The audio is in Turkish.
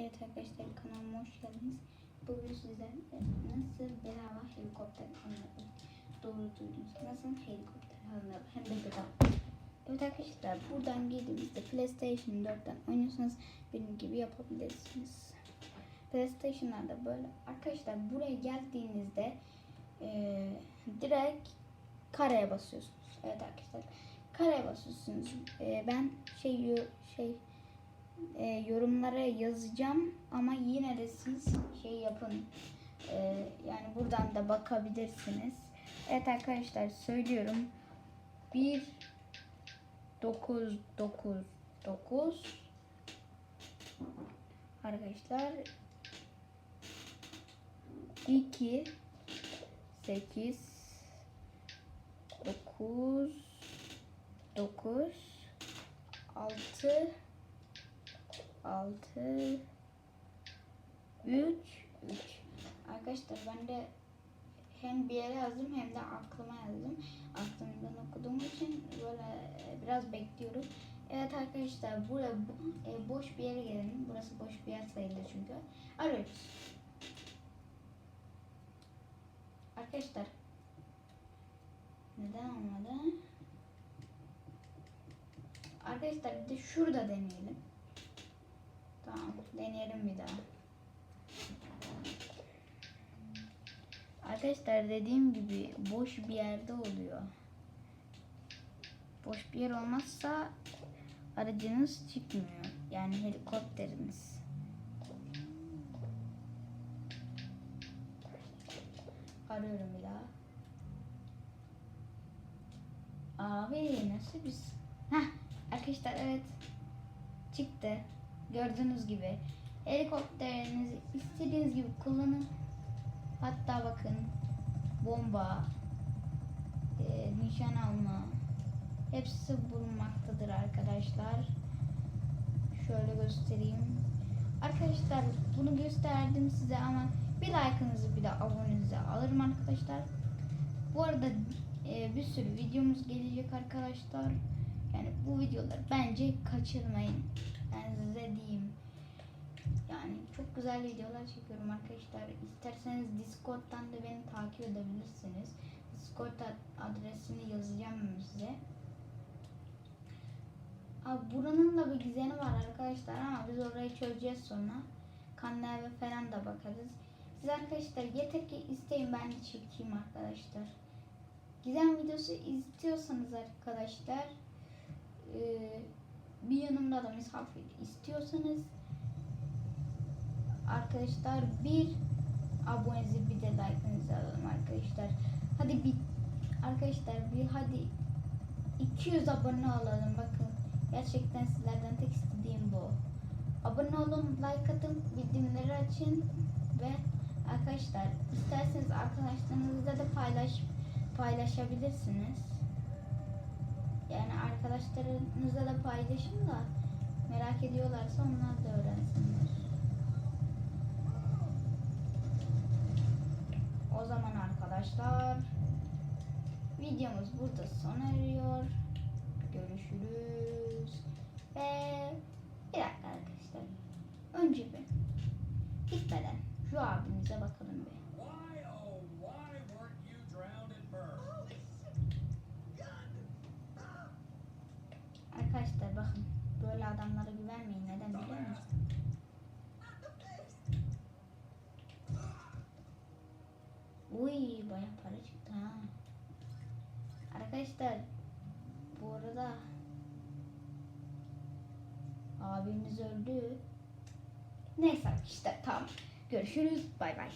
Evet arkadaşlar kanalıma hoş geldiniz. Bugün sizlerle nasıl bedava helikopter alınır? Doğru duydunuz. Nasıl helikopter alınır? Hem de bedava. Evet arkadaşlar buradan girdiğimizde PlayStation 4'ten oynuyorsanız benim gibi yapabilirsiniz. PlayStation'larda böyle. Arkadaşlar buraya geldiğinizde eee direkt kareye basıyorsunuz. Evet arkadaşlar kareye basıyorsunuz. Eee, ben şey şey e, yorumlara yazacağım ama yine de siz şey yapın. E, yani buradan da bakabilirsiniz. Evet arkadaşlar söylüyorum. 1 9 9 9 Arkadaşlar 2 8 9 9 6 6 3 3 Arkadaşlar ben de hem bir yere yazdım hem de aklıma yazdım. Aklımdan okuduğum için böyle e, biraz bekliyorum. Evet arkadaşlar buraya e, boş bir yere gelin. Burası boş bir yer sayılır çünkü. Arıyoruz. Arkadaşlar neden olmadı? Arkadaşlar bir de şurada deneyelim. Deneyelim bir daha. Arkadaşlar dediğim gibi boş bir yerde oluyor. Boş bir yer olmazsa aracınız çıkmıyor. Yani helikopteriniz. Arıyorum bir daha. Abi nasıl biz? Heh arkadaşlar evet çıktı. Gördüğünüz gibi helikopterinizi istediğiniz gibi kullanın. Hatta bakın bomba, e, nişan alma hepsi bulunmaktadır arkadaşlar. Şöyle göstereyim. Arkadaşlar bunu gösterdim size ama bir like'ınızı bir de abonenizi alırım arkadaşlar. Bu arada e, bir sürü videomuz gelecek arkadaşlar. Yani bu videoları bence kaçırmayın. Ben size diyeyim. Yani çok güzel videolar çekiyorum arkadaşlar. İsterseniz Discord'dan da beni takip edebilirsiniz. Discord ad- adresini yazacağım size. Abi buranın da bir gizemi var arkadaşlar ama biz orayı çözeceğiz sonra. Kanal ve falan da bakarız. Siz arkadaşlar yeter ki isteyin ben de çekeyim arkadaşlar. Gizem videosu istiyorsanız arkadaşlar bir yanımda da misafir istiyorsanız arkadaşlar bir abonenizi bir de like'ınızı alalım arkadaşlar. Hadi bir arkadaşlar bir hadi 200 abone olalım bakın. Gerçekten sizlerden tek istediğim bu. Abone olun, like atın, bildirimleri açın ve arkadaşlar isterseniz arkadaşlarınızla da paylaş paylaşabilirsiniz. Yani arkadaşlarınızla da paylaşın da merak ediyorlarsa onlar da öğrensinler. Arkadaşlar videomuz burada sona eriyor. Görüşürüz. Ve bir dakika arkadaşlar. Önce bir gitmeden şu abimize bakalım bir. Oh, Burr? Arkadaşlar bakın böyle adamlara güvenmeyin. Neden biliyor musunuz? Uy baya para çıktı ha. Arkadaşlar bu arada abimiz öldü. Neyse işte tamam. Görüşürüz. Bay bay.